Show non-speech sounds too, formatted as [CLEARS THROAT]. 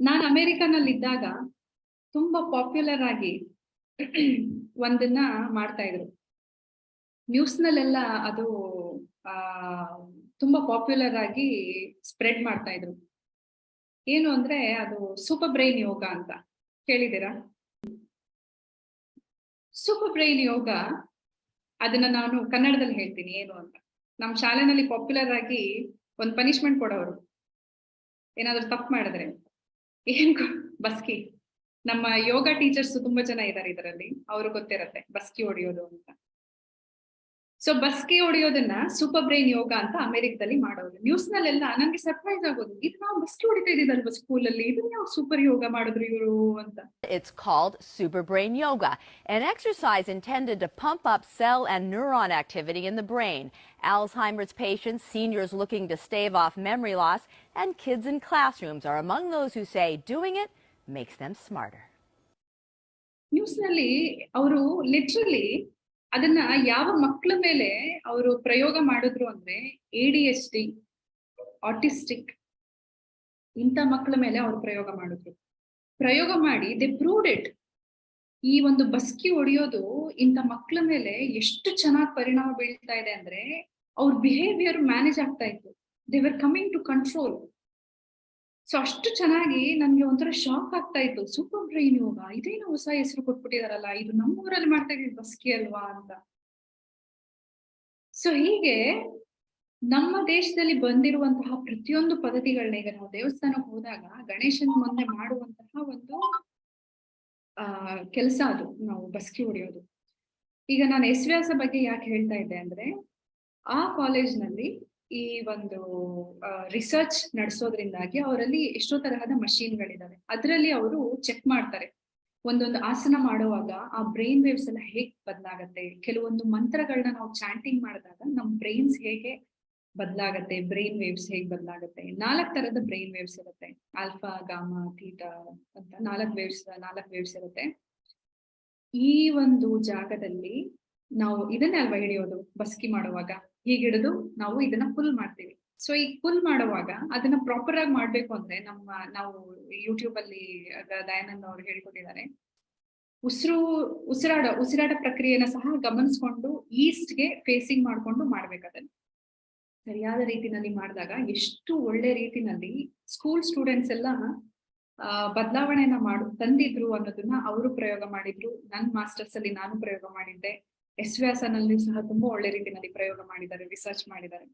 ನಾನು ಅಮೆರಿಕನಲ್ಲಿ ಇದ್ದಾಗ ತುಂಬಾ ಪಾಪ್ಯುಲರ್ ಆಗಿ [CLEARS THROAT] ಒಂದನ್ನ ಮಾಡ್ತಾ ಇದ್ರು. ನ್ಯೂಸ್ ನಲ್ಲೆಲ್ಲ ಅದು, ಆ, ತುಂಬಾ ಪಾಪ್ಯುಲರ್ ಆಗಿ ಸ್ಪ್ರೆಡ್ ಮಾಡ್ತಾ ಇದ್ರು. ಏನು ಅಂದ್ರೆ ಅದು ಸೂಪರ್ ಬ್ರೈನ್ ಯೋಗ ಅಂತ. ಕೇಳಿದ್ದೀರಾ? ಸೂಪರ್ ಬ್ರೈನ್ ಯೋಗ ಅದನ್ನ ನಾನು ಕನ್ನಡದಲ್ಲಿ ಹೇಳ್ತೀನಿ ಏನು ಅಂತ. ನಮ್ ಶಾಲೆನಲ್ಲಿ ಪಾಪ್ಯುಲರ್ ಆಗಿ ಒಂದ್ ಪನಿಷ್ಮೆಂಟ್ ಕೊಡೋರು. ಏನಾದ್ರು ತಪ್ಪು ಮಾಡಿದ್ರೆ. ಏನ್ ಬಸ್ಕಿ. ನಮ್ಮ ಯೋಗ ಟೀಚರ್ಸ್ ತುಂಬಾ ಜನ ಇದಾರೆ ಇದರಲ್ಲಿ. ಅವ್ರು ಗೊತ್ತಿರತ್ತೆ ಬಸ್ಕಿ ಹೊಡಿಯೋದು ಅಂತ. ಸೊ ಬಸ್ಕಿ ಹೊಡೆಯೋದನ್ನ ಸೂಪರ್ ಬ್ರೈನ್ ಯೋಗ ಅಂತ ಅಮೆರಿಕದಲ್ಲಿ ಮಾಡೋದು ನ್ಯೂಸ್ ನಲ್ಲೆಲ್ಲ ನನ್ಗೆ ಸರ್ಪ್ರೈಸ್ ಆಗೋದು ಇದು ನಾವು ಬಸ್ಕಿ ಹೊಡಿತಾ ಇದ್ದಿದ್ದಲ್ವಾ ಸ್ಕೂಲಲ್ಲಿ ಇದನ್ನ ಯಾವ ಸೂಪರ್ ಯೋಗ ಮಾಡಿದ್ರು ಇವರು ಅಂತ It's called Super Brain Yoga, an exercise intended to pump up cell and neuron activity in the brain. Alzheimer's patients, seniors looking to stave off memory loss, and kids in classrooms are among those who say doing it makes them smarter. News ನಲ್ಲಿ ಅವರು literally ಅದನ್ನ ಯಾವ ಮಕ್ಕಳ ಮೇಲೆ ಅವರು ಪ್ರಯೋಗ ಮಾಡಿದ್ರು ಅಂದ್ರೆ A D S T autistic ಇಂಥ ಮಕ್ಕಳ ಮೇಲೆ ಅವರು ಪ್ರಯೋಗ ಮಾಡಿದ್ರು. ಪ್ರಯೋಗ ಮಾಡಿ ದೆ ಪ್ರೂವ್ಡ್ ಇಟ್ ಈ ಒಂದು ಬಸ್ಕಿ ಹೊಡೆಯೋದು ಇಂಥ ಮಕ್ಕಳ ಮೇಲೆ ಎಷ್ಟು ಚೆನ್ನಾಗಿ ಪರಿಣಾಮ ಬೀಳ್ತಾ ಇದೆ ಅಂದ್ರೆ ಅವ್ರ ಬಿಹೇವಿಯರ್ ಮ್ಯಾನೇಜ್ ಆಗ್ತಾ ಇತ್ತು. They were coming to control so ಅಷ್ಟು ಚೆನ್ನಾಗಿ ನನ್ಗೆ ಒಂಥರ ಶಾಕ್ ಆಗ್ತಾ ಇತ್ತು. Super brain yoga. ಇದೇನು ಹೊಸ ಹೆಸರು ಕೊಟ್ಬಿಟ್ಟಿದಾರಲ್ಲ, ಇದು ನಮ್ಮೂರಲ್ಲಿ ಮಾಡ್ತಾ ಇದ್ದೀವಿ ಬಸ್ಕಿ ಅಲ್ವಾ ಅಂತ. ಸೊ ಹೀಗೆ ನಮ್ಮ ದೇಶದಲ್ಲಿ ಬಂದಿರುವಂತಹ ಪ್ರತಿಯೊಂದು ಪದ್ಧತಿಗಳನ್ನ ಈಗ ನಾವು ದೇವಸ್ಥಾನಕ್ಕೆ ಹೋದಾಗ ಗಣೇಶನ ಮುಂದೆ ಮಾಡುವಂತಹ ಒಂದು, ಆ, ಕೆಲಸ ಅದು ನಾವು ಬಸ್ಕಿ ಹೊಡೆಯೋದು. ಈಗ ನಾನು ಎಸ್ವ್ಯಾಸ ಬಗ್ಗೆ ಯಾಕೆ ಹೇಳ್ತಾ ಇದ್ದೆ ಅಂದ್ರೆ, ಆ ಕಾಲೇಜ್ನಲ್ಲಿ ಈ ಒಂದು ರಿಸರ್ಚ್ ನಡೆಸೋದ್ರಿಂದಾಗಿ ಅವರಲ್ಲಿ ಎಷ್ಟೋ ತರಹದ ಮಷೀನ್ಗಳಿದಾವೆ. ಅದರಲ್ಲಿ ಅವರು ಚೆಕ್ ಮಾಡ್ತಾರೆ. ಒಂದೊಂದು ಆಸನ ಮಾಡುವಾಗ ಆ ಬ್ರೈನ್ ವೇವ್ಸ್ ಎಲ್ಲ ಹೇಗ್ ಬದಲಾಗತ್ತೆ? ಕೆಲವೊಂದು ಮಂತ್ರಗಳನ್ನ ನಾವು ಚಾಂಟಿಂಗ್ ಮಾಡಿದಾಗ ನಮ್ ಬ್ರೈನ್ಸ್ ಹೇಗೆ ಬದಲಾಗತ್ತೆ? ಬ್ರೈನ್ ವೇವ್ಸ್ ಹೇಗ್ ಬದಲಾಗತ್ತೆ? ನಾಲ್ಕ್ ತರದ ಬ್ರೈನ್ ವೇವ್ಸ್ ಇರುತ್ತೆ. ಆಲ್ಫಾ ಗಾಮಾ ಥೀಟಾ ಅಂತ ನಾಲ್ಕ್ ವೇವ್ಸ್ ನಾಲ್ಕ್ ವೇವ್ಸ್ ಇರುತ್ತೆ. ಈ ಒಂದು ಜಾಗದಲ್ಲಿ ನಾವು ಇದನ್ನೇ ಅಲ್ವಾ ಹಿಡಿಯೋದು? ಬಸ್ಕಿ ಮಾಡುವಾಗ. ಹೀಗೆ ಹಿಡಿದು ನಾವು ಇದನ್ನ ಫುಲ್ ಮಾಡ್ತೀವಿ. ಸೊ ಈ ಫುಲ್ ಮಾಡುವಾಗ ಅದನ್ನ ಪ್ರಾಪರ್ ಆಗಿ ಮಾಡ್ಬೇಕು ಅಂದ್ರೆ ನಮ್ಮ, ನಾವು ಯೂಟ್ಯೂಬ್ ಅಲ್ಲಿ ದಯಾನಂದ್ ಅವರು ಹೇಳಿಕೊಟ್ಟಿದ್ದಾರೆ. ಉಸಿರು, ಉಸಿರಾಡ, ಉಸಿರಾಟ ಪ್ರಕ್ರಿಯೆನ ಸಹ ಗಮನಿಸ್ಕೊಂಡು ಈಸ್ಟ್ಗೆ ಫೇಸಿಂಗ್ ಮಾಡ್ಕೊಂಡು ಮಾಡ್ಬೇಕು ಅದನ್ನ. ಸರಿಯಾದ ರೀತಿನಲ್ಲಿ ಮಾಡಿದಾಗ ಎಷ್ಟು ಒಳ್ಳೆ ರೀತಿನಲ್ಲಿ ಸ್ಕೂಲ್ ಸ್ಟೂಡೆಂಟ್ಸ್ ಎಲ್ಲ, ಆ ಬದಲಾವಣೆಯನ್ನ ಮಾಡು, ತಂದಿದ್ರು ಅನ್ನೋದನ್ನ ಅವರು ಪ್ರಯೋಗ ಮಾಡಿದ್ರು. ನನ್ ಮಾಸ್ಟರ್ಸ್ ಅಲ್ಲಿ ನಾನು ಪ್ರಯೋಗ ಮಾಡಿದ್ದೆ. ಎಸ್ ವ್ಯಾಸನಲ್ಲಿ ಸಹ ತುಂಬಾ ಒಳ್ಳೆ ರೀತಿಯಲ್ಲಿ ಪ್ರಯೋಗ ಮಾಡಿದ್ದಾರೆ ರಿಸರ್ಚ್ ಮಾಡಿದ್ದಾರೆ.